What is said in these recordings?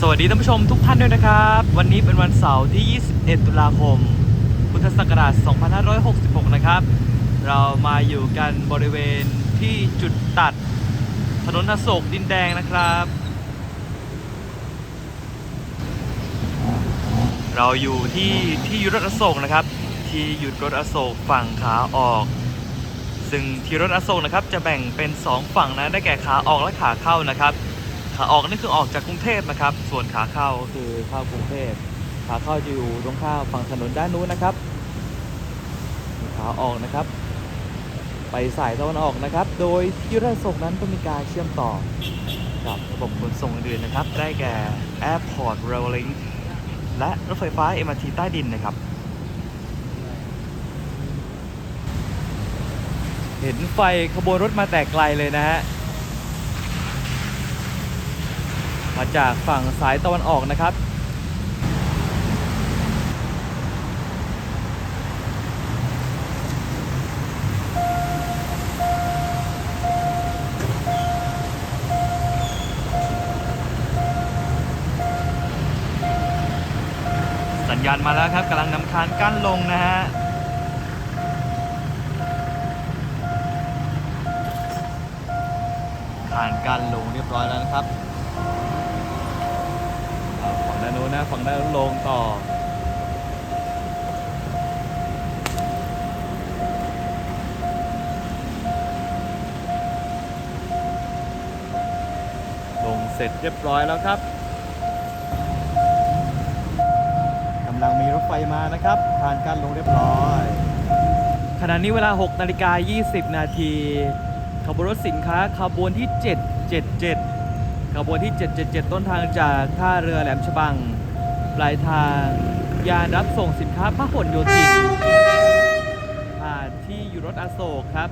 สวัสดีท่านผู้ชมทุกท่านด้วยนะครับ วันนี้เป็นวันเสาร์ที่ 21 ตุลาคม พุทธศักราช 2566 นะครับ เรามาอยู่กันบริเวณที่จุดตัดถนนอโศกดินแดงนะครับ เราอยู่ที่ที่ยุดรถอโศกนะครับ ที่หยุดรถอโศกฝั่งขาออก ซึ่งที่รถอโศกนะครับจะแบ่งเป็น 2 ฝั่งนะได้แก่ขาออกและขาเข้านะครับ ขาออกนี่คือออกจากกรุงเทพนะครับ ส่วนขาเข้าคือเข้ากรุงเทพขาเข้าจะอยู่ตรงข้ามฝั่งถนนด้านนู้นนะครับ ขาออกนะครับ ไปสายตะวันออกนะครับ โดยที่รถอโศกนั้นก็มีการเชื่อมต่อกับระบบขนส่งอื่นๆนะครับ ได้แก่ Airport Rail Link และรถไฟฟ้า MRT ใต้ดินนะครับ เห็นไฟขบวนรถมาแต่ไกลเลยนะฮะ มาจากฝั่งสายตะวันออกนะครับ สัญญาณมาแล้วครับกำลังนำคานกั้นลงนะฮะคานกั้นลงเรียบร้อยแล้วนะครับ นะฝั่งด้านลงต่อ ลงเสร็จเรียบร้อยแล้วครับกำลังมีรถไฟมานะครับคานกั้นลงเรียบร้อยขณะนี้เวลา 6 นาฬิกา 20 นาทีขบวนรถสินค้าขบวนที่ 777ขบวนที่ 777 ต้นทางจากท่าเรือแหลมฉบัง ปลายทางยานรับส่งสินค้าพหลโยธินผ่านที่อยู่รถอโศกครับ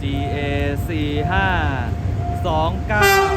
GA 45 29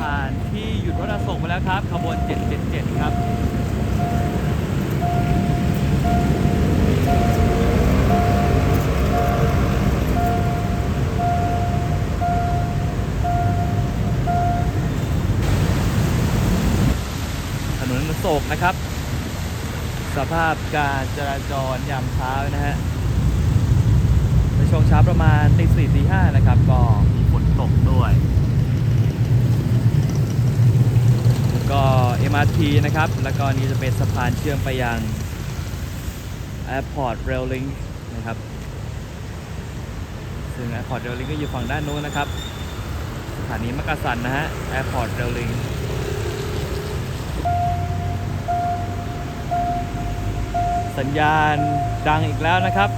ผ่านที่ห ยุดรถอโศกไปแล้วครับ ขบวน 777 ครับถนนโศกนะครับ สภาพการจราจรยามเช้านะฮะในช่วงเช้าประมาณตีสี่ตีห้านะครับ ก็มีฝนตกด้วย ก็ MRT นะครับ แล้วก็นี่จะเป็นสะพานเชื่อมไปยัง Airport Rail Link นะครับ ซึ่ง Airport Rail Link ก็อยู่ฝั่งด้านโน้นนะครับ สถานีมักกะสันนะฮะ Airport Rail Link สัญญาณดังอีกแล้วนะครับ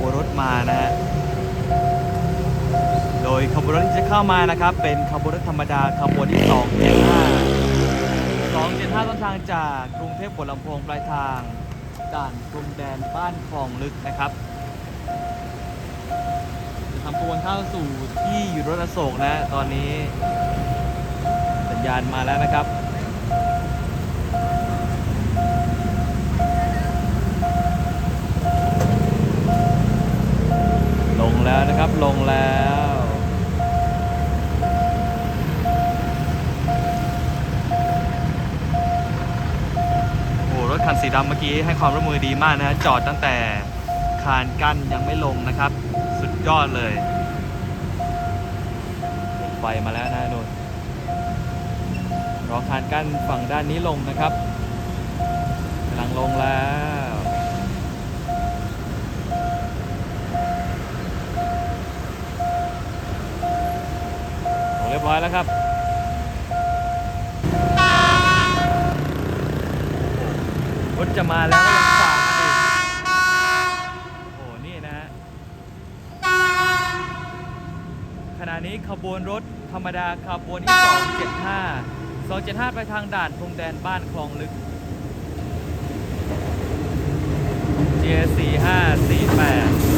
บวนรถมานะฮะโดยขบวนรถที่จะเข้ามานะครับ เป็นขบวนรถธรรมดาขบวนที่275 275ต้นทางจากกรุงเทพหัวลำโพงปลายทางด่านพรมแดนบ้านคลองลึกนะครับจะทำขบวนเข้าสู่ที่อยู่รถอโศกนะ ตอนนี้สัญญาณมาแล้วนะครับ แล้วนะครับ ลงแล้ว โอ้รถคันสีดำเมื่อกี้ให้ความร่วมมือดีมากนะฮะจอดตั้งแต่คานกั้นยังไม่ลงนะครับ สุดยอดเลยไฟมาแล้วนะโนนรอคานกั้นฝั่งด้านนี้ลงนะครับกำลังลงแล้ว ร้อยแล้วครับ รถจะมาแล้วก็ยังฝ่ามาอีกโอ้โหนี่นะฮะขณะนี้ขบวนรถธรรมดาขบวนที่ 275 275 ไปทางด่านพรมแดนบ้านคลองลึก J4548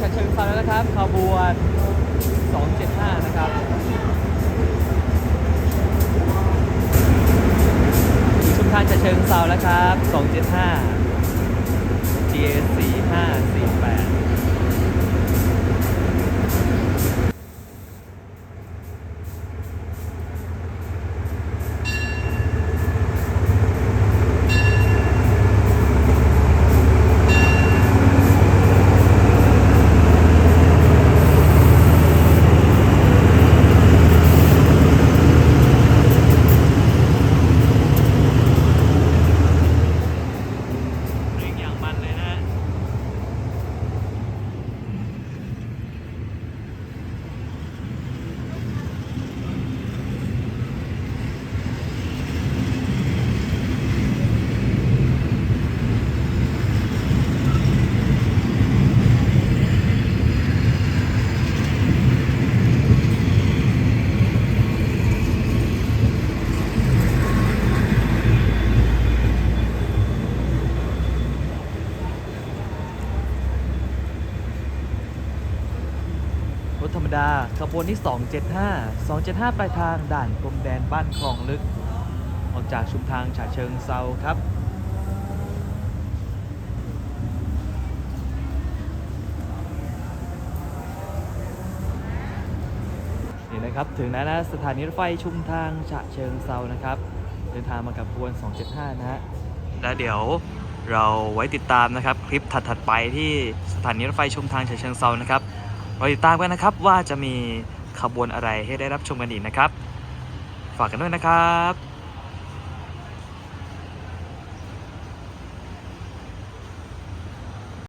ฉะเชิงเซาแล้วนะครับขบวน275 นะครับชุมทางฉะเชิงเซาแล้วครับ 275 GA 4548 เร่งอย่างมันเลยนะ รถธรรม ดาขบวนที่ 275 275 ปลายทางด่านพรมแดนบ้านคลองลึก ออกจากชุมทางฉะเชิงเซาครับนี่นะครับถึงแล้วนะสถานีรถไฟชุมทางฉะเชิงเซานะครับ เดินทางมากับขบวน 275 นะฮะและเดี๋ยวเราไว้ติดตามนะครับ คลิปถัดๆไปที่สถานีรถไฟชุมทางฉะเชิงเซานะครับ รอติดตามกันนะครับว่าจะมีขบวนอะไรให้ได้รับชมกันอีกนะครับ ฝากกันด้วยนะครับ